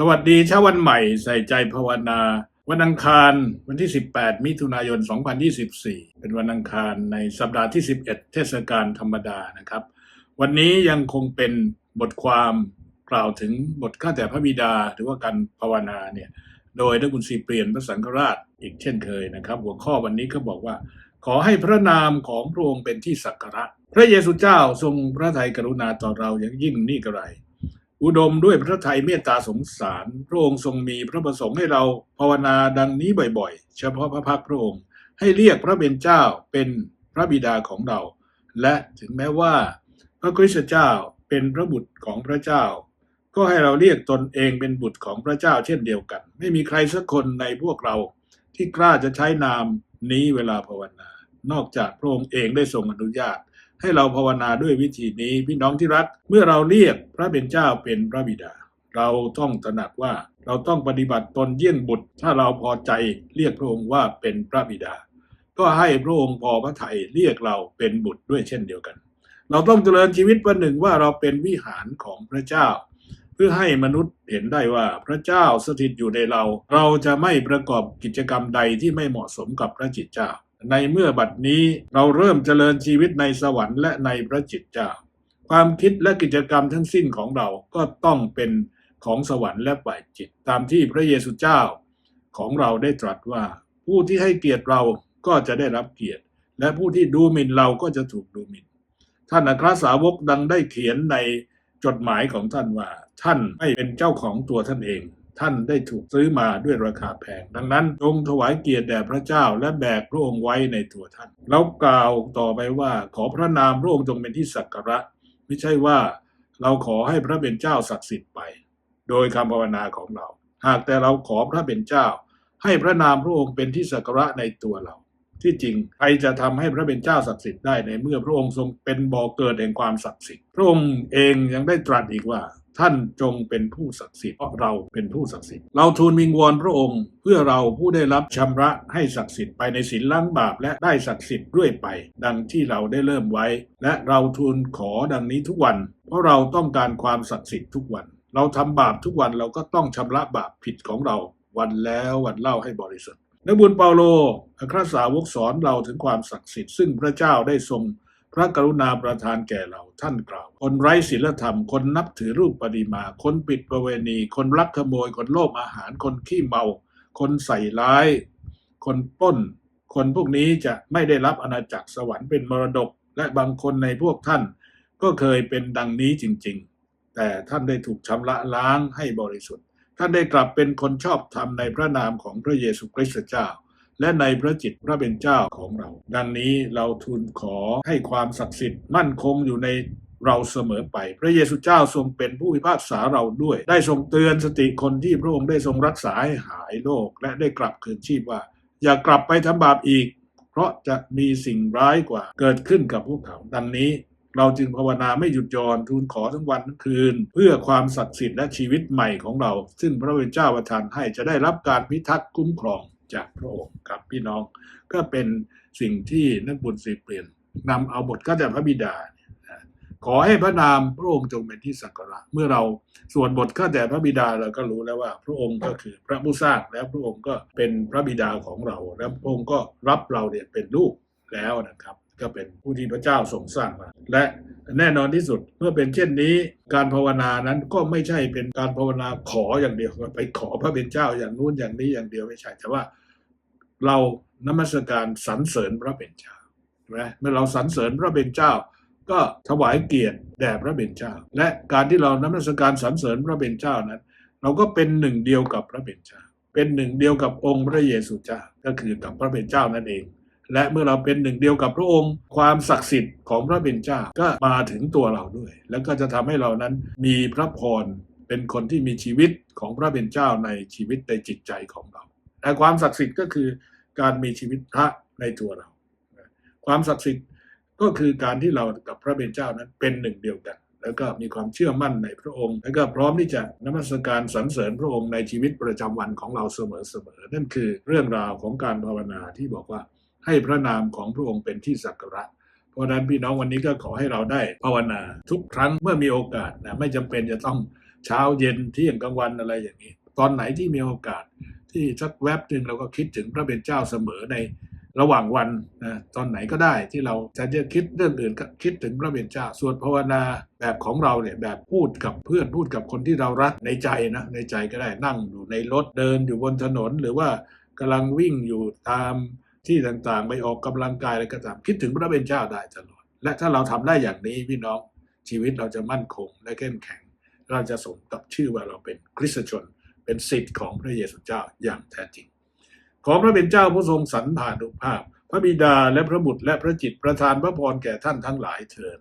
สวัสดีเช้าวันใหม่ใส่ใจภาวนา วันอังคารวันที่ 18 มิถุนายน 2024 เป็นวันอังคารในสัปดาห์ที่ 11 เทศกาลธรรมดานะครับ วันนี้ยังคงเป็นบทความกล่าวถึงบทข้าแต่พระบิดา หรือว่าการภาวนาเนี่ยโดยท่านคุณสีเปลี่ยนพระสังฆราชอีกเช่นเคยนะครับ หัวข้อวันนี้ก็บอกว่า ขอให้พระนามของพระองค์เป็นที่สักการะ พระเยซูเจ้าทรงพระทัยกรุณาต่อเราอย่างยิ่งนี่กระไร อุดมด้วยพระทัยเมตตาสงสาร พระองค์ทรงมีพระประสงค์ให้เราภาวนาดังนี้บ่อยๆ เฉพาะพระพักตร์พระองค์ ให้เรียกพระเป็นเจ้าเป็นพระบิดาของเรา และถึงแม้ว่า พระคริสต์เจ้าเป็นพระบุตรของพระเจ้า ก็ให้เราเรียกตนเองเป็นบุตรของพระเจ้าเช่นเดียวกัน ไม่มีใครสักคนในพวกเรา ที่กล้าจะใช้นามนี้เวลาภาวนานอกจากพระองค์เองได้ทรงอนุญาต ให้เราภาวนาด้วยวิธีนี้พี่น้องที่รัก เมื่อเราเรียกพระเป็นเจ้าเป็นพระบิดา เราต้องตระหนักว่าเราต้องปฏิบัติตนเยี่ยงบุตร ถ้าเราพอใจเรียกพระองค์ว่าเป็นพระบิดา ก็ให้พระองค์พอพระทัยเรียกเราเป็นบุตรด้วยเช่นเดียวกัน เราต้องเจริญชีวิตประหนึ่งว่าเราเป็นวิหารของพระเจ้า เพื่อให้มนุษย์เห็นได้ว่าพระเจ้าสถิตอยู่ในเรา เราจะไม่ประกอบกิจกรรมใดที่ไม่เหมาะสมกับพระจิตเจ้า ในเมื่อบัดนี้เราเริ่มเจริญชีวิตในสวรรค์และในพระจิตเจ้า ความคิดและกิจกรรมทั้งสิ้นของเราก็ต้องเป็นของสวรรค์และฝ่ายจิต ตามที่พระเยซูเจ้าของเราได้ตรัสว่า ผู้ที่ให้เกียรติเราก็จะได้รับเกียรติ และผู้ที่ดูหมิ่นเราก็จะถูกดูหมิ่น ท่านอัครสาวกดังได้เขียนในจดหมายของท่านว่า ท่านไม่เป็นเจ้าของตัวท่านเอง ท่านได้ถูกซื้อมาด้วยราคาแพง ดังนั้นจงถวายเกียรติแด่พระเจ้าและแบกพระองค์ไว้ในตัวท่าน แล้วกล่าวต่อไปว่าขอพระนามพระองค์จงเป็นที่สักการะ ไม่ใช่ว่าเราขอให้พระเป็นเจ้าศักดิ์สิทธิ์ไป โดยคำภาวนาของเรา หากแต่เราขอพระเป็นเจ้า ให้พระนามพระองค์เป็นที่สักการะในตัวเรา ที่จริงใครจะทำให้พระเป็นเจ้าศักดิ์สิทธิ์ได้ในเมื่อพระองค์ทรงเป็นบ่อเกิดแห่งความศักดิ์สิทธิ์พระองค์เองยังได้ตรัสอีกว่า ท่านจงเป็นผู้ศักดิ์สิทธิ์เพราะเราเป็นผู้ศักดิ์สิทธิ์เราทูลวิงวอนพระองค์ เพื่อเราผู้ได้รับชำระให้ศักดิ์สิทธิ์ไปในศีลล้างบาปและได้ศักดิ์สิทธิ์ด้วยไป ดังที่เราได้เริ่มไว้ และเราทูลขอดังนี้ทุกวัน เพราะเราต้องการความศักดิ์สิทธิ์ทุกวัน เราทำบาปทุกวันเราก็ต้องชำระบาปผิดของเรา วันแล้ววันเล่าให้บริสุทธิ์นักบุญเปาโลอัครสาวกสอนเราถึงความศักดิ์สิทธิ์ซึ่งพระเจ้าได้ทรง พระกรุณาประทานแก่เราท่านกล่าว คนไร้ศีลธรรม คนนับถือรูปปฏิมา คนปิดประเวณี คนลักขโมย คนโลภอาหาร คนขี้เมา คนใส่ร้าย คนป้น คนพวกนี้จะไม่ได้รับอาณาจักรสวรรค์เป็นมรดก และบางคนในพวกท่าน ก็เคยเป็นดังนี้จริง ๆ แต่ท่านได้ถูกชำระล้างให้บริสุทธิ์ ท่านได้กลับเป็นคนชอบธรรมในพระนามของพระเยซูคริสต์เจ้า และในพระจิตพระเป็นเจ้าของเรา ดังนี้เราทูลขอให้ความศักดิ์สิทธิ์มั่นคงอยู่ในเราเสมอไป พระเยซูเจ้าทรงเป็นผู้พิพากษาเราด้วย ได้ทรงเตือนสติคนที่พระองค์ได้ทรงรักษาให้หายโรคและได้กลับคืนชีพว่า อย่ากลับไปทำบาปอีก เพราะจะมีสิ่งร้ายกว่าเกิดขึ้นกับพวกเขา ดังนี้เราจึงภาวนาไม่หยุดหย่อนทูลขอทั้งวันทั้งคืน เพื่อความศักดิ์สิทธิ์และชีวิตใหม่ของเรา ซึ่งพระเป็นเจ้าประทานให้จะได้รับการพิทักษ์คุ้มครอง จากพระองค์ครับพี่น้องก็เป็นสิ่งที่นักบุญสีเปลี่ยนนำเอาบทข้าแต่พระบิดา ขอให้พระนามพระองค์จงเป็นที่สักการะ เมื่อเราสวดบทข้าแต่พระบิดาเราก็รู้แล้วว่า พระองค์ก็คือพระผู้สร้างแล้วพระองค์ก็เป็นพระบิดาของเรา แล้วพระองค์ก็รับเราเนี่ยเป็นลูกแล้วนะครับ ก็เป็นผู้ที่พระเจ้าทรงสร้างมาและ แน่นอนที่สุดเมื่อเป็นเช่นนี้ การภาวนานั้นก็ไม่ใช่เป็นการภาวนาขออย่างเดียวไปขอพระเป็นเจ้าอย่างนู้นอย่างนี้อย่างเดียวไม่ใช่แต่ว่า เรานมัสการสรรเสริญพระเป็นเจ้าใช่ไหมเมื่อเราสรรเสริญพระเป็นเจ้า ก็ถวายเกียรติแด่พระเป็นเจ้า และการที่เรานมัสการสรรเสริญพระเป็นเจ้านั้น เราก็เป็นหนึ่งเดียวกับพระเป็นเจ้า เป็นหนึ่งเดียวกับองค์พระเยซูเจ้าก็คือกับพระเป็นเจ้านั่นเอง และเมื่อเราเป็นหนึ่งเดียวกับพระองค์ ความศักดิ์สิทธิ์ของพระเป็นเจ้าก็มาถึงตัวเราด้วย แล้วก็จะทำให้เรานั้นมีพระพรเป็นคนที่มีชีวิตของพระเป็นเจ้าในชีวิตในจิตใจของเราแต่ความศักดิ์สิทธิ์ก็คือการมีชีวิตพระในตัวเรา ความศักดิ์สิทธิ์ก็คือการที่เรากับพระเป็นเจ้านั้นเป็นหนึ่งเดียวกัน แล้วก็มีความเชื่อมั่นในพระองค์ แล้วก็พร้อมที่จะนมัสการสรรเสริญพระองค์ในชีวิตประจำวันของเราเสมอๆนั่นคือเรื่องราวของการภาวนาที่บอกว่า ให้พระนามของพระองค์เป็นที่สักการะเพราะนั้นพี่น้องวันนี้ก็ขอให้เราได้ภาวนาทุกครั้งเมื่อมีโอกาสนะไม่จำเป็นจะต้องเช้าเย็นเที่ยงกลางวันอะไรอย่างนี้ ตอนไหนที่มีโอกาสที่สักแวบหนึ่งเราก็คิดถึงพระเป็นเจ้าเสมอในระหว่างวันนะตอนไหนก็ได้ที่เราจะจะคิดเรื่องอื่นก็คิดถึงพระเป็นเจ้าส่วนภาวนาแบบของเราเนี่ยแบบพูดกับเพื่อนพูดกับคนที่เรารักในใจนะในใจก็ได้นั่งอยู่ในรถเดินอยู่บนถนน หรือว่ากำลังวิ่งอยู่ตาม ที่ต่างๆ ไปออกกำลังกายอะไรก็ตามคิดถึงพระเป็นเจ้าได้ตลอด และถ้าเราทำได้อย่างนี้พี่น้องชีวิตเราจะมั่นคงและเข้มแข็ง เราจะสมกับชื่อว่าเราเป็นคริสตชน เป็นสิทธิ์ของพระเยซูเจ้าอย่างแท้จริง ขอพระเป็นเจ้าผู้ทรงสรรผ่านุภาพ พระบิดาและพระบุตรและพระจิตประทานพระพรแก่ท่านทั้งหลายเถิด